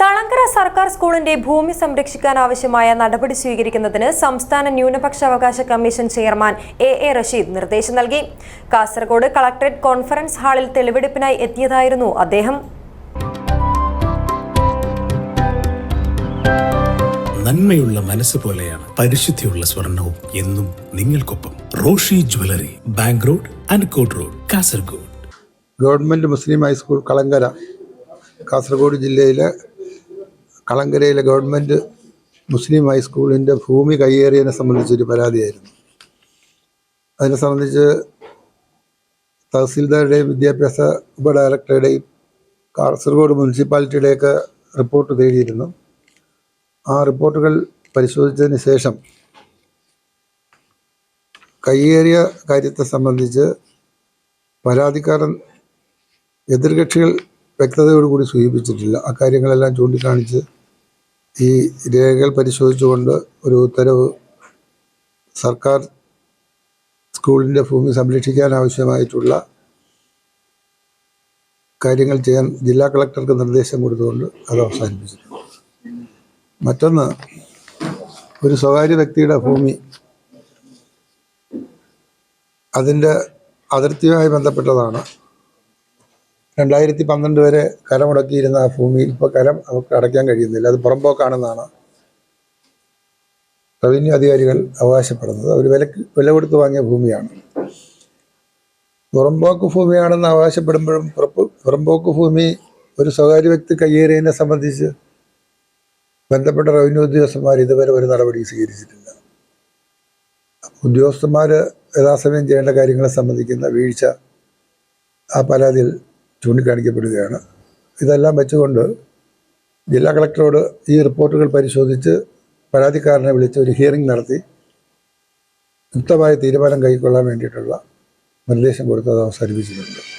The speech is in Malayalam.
തളങ്കര സർക്കാർ സ്കൂളിന്റെ ഭൂമി സംരക്ഷിക്കാൻ ആവശ്യമായ നടപടി സ്വീകരിക്കുന്നതിന് സംസ്ഥാന ന്യൂനപക്ഷ അവകാശ commission chairman A A Rasheed നിർദ്ദേശം നൽകി. കാസർഗോഡ് കളക്ടറേറ്റ് കോൺഫറൻസ് ഹാളിൽ തെളിവെടുപ്പിനായി എത്തിയതായിരുന്നു അദ്ദേഹം. നന്മയുള്ള മനസ്സ് പോലെയാണ് പരിശുദ്ധിയുള്ള സ്വർണവും എന്നും നിങ്ങൾക്കൊപ്പം Roshi jewellery bank road Ankot road Kasaragod. Government Muslim high school Kalangara Kasaragod ജില്ലയിലെ കളങ്കരയിലെ ഗവൺമെന്റ് മുസ്ലിം ഹൈസ്കൂളിന്റെ ഭൂമി കയ്യേറിയതിനെ സംബന്ധിച്ചൊരു പരാതിയായിരുന്നു. അതിനെ സംബന്ധിച്ച് തഹസീൽദാരുടെയും വിദ്യാഭ്യാസ ഉപഡയറക്ടറുടെയും കാസർഗോഡ് മുനിസിപ്പാലിറ്റിയുടെയൊക്കെ റിപ്പോർട്ട് തേടിയിരുന്നു. ആ റിപ്പോർട്ടുകൾ പരിശോധിച്ചതിന് ശേഷം കയ്യേറിയ കാര്യത്തെ സംബന്ധിച്ച് പരാതിക്കാരൻ എതിർകക്ഷികൾ വ്യക്തതയോടുകൂടി സൂചിപ്പിച്ചിട്ടില്ല. അക്കാര്യങ്ങളെല്ലാം ചൂണ്ടിക്കാണിച്ച് ഈ രേഖകൾ പരിശോധിച്ചുകൊണ്ട് ഒരു ഉത്തരവ് സർക്കാർ സ്കൂളിന്റെ ഭൂമി സംരക്ഷിക്കാൻ ആവശ്യമായിട്ടുള്ള കാര്യങ്ങൾ ചെയ്യാൻ ജില്ലാ കളക്ടർക്ക് നിർദ്ദേശം കൊടുത്തുകൊണ്ട് അത് അവസാനിപ്പിച്ചിട്ടുണ്ട്. മറ്റൊന്ന് ഒരു സ്വകാര്യ വ്യക്തിയുടെ ഭൂമി അതിന്റെ അതിർത്തിയുമായി ബന്ധപ്പെട്ടതാണ്. രണ്ടായിരത്തി പന്ത്രണ്ട് വരെ കരമുടക്കിയിരുന്ന ആ ഭൂമിയിൽ ഇപ്പോൾ കരം അവർക്ക് അടയ്ക്കാൻ കഴിയുന്നില്ല. അത് പുറമ്പോക്കാണെന്നാണ് റവന്യൂ അധികാരികൾ അവകാശപ്പെടുന്നത്. അവർ വിലക്ക് വില കൊടുത്ത് വാങ്ങിയ ഭൂമിയാണ്. പുറമ്പോക്ക് ഭൂമിയാണെന്ന് അവകാശപ്പെടുമ്പോഴും പുറമ്പോക്ക് ഭൂമി ഒരു സ്വകാര്യ വ്യക്തി കയ്യേറിയതിനെ സംബന്ധിച്ച് ബന്ധപ്പെട്ട റവന്യൂ ഉദ്യോഗസ്ഥന്മാർ ഇതുവരെ ഒരു നടപടി സ്വീകരിച്ചിട്ടില്ല. ഉദ്യോഗസ്ഥന്മാർ യഥാസമയം ചെയ്യേണ്ട കാര്യങ്ങളെ സംബന്ധിക്കുന്ന വീഴ്ച ആ പരാതിയിൽ ചൂണ്ടിക്കാണിക്കപ്പെടുകയാണ്. ഇതെല്ലാം വെച്ചുകൊണ്ട് ജില്ലാ കളക്ടറോട് ഈ റിപ്പോർട്ടുകൾ പരിശോധിച്ച് പരാതിക്കാരനെ വിളിച്ച് ഒരു ഹിയറിംഗ് നടത്തി യുക്തമായ തീരുമാനം കൈക്കൊള്ളാൻ വേണ്ടിയിട്ടുള്ള നിർദ്ദേശം കൊടുത്തത് അവസാനിപ്പിച്ചിട്ടുണ്ട്.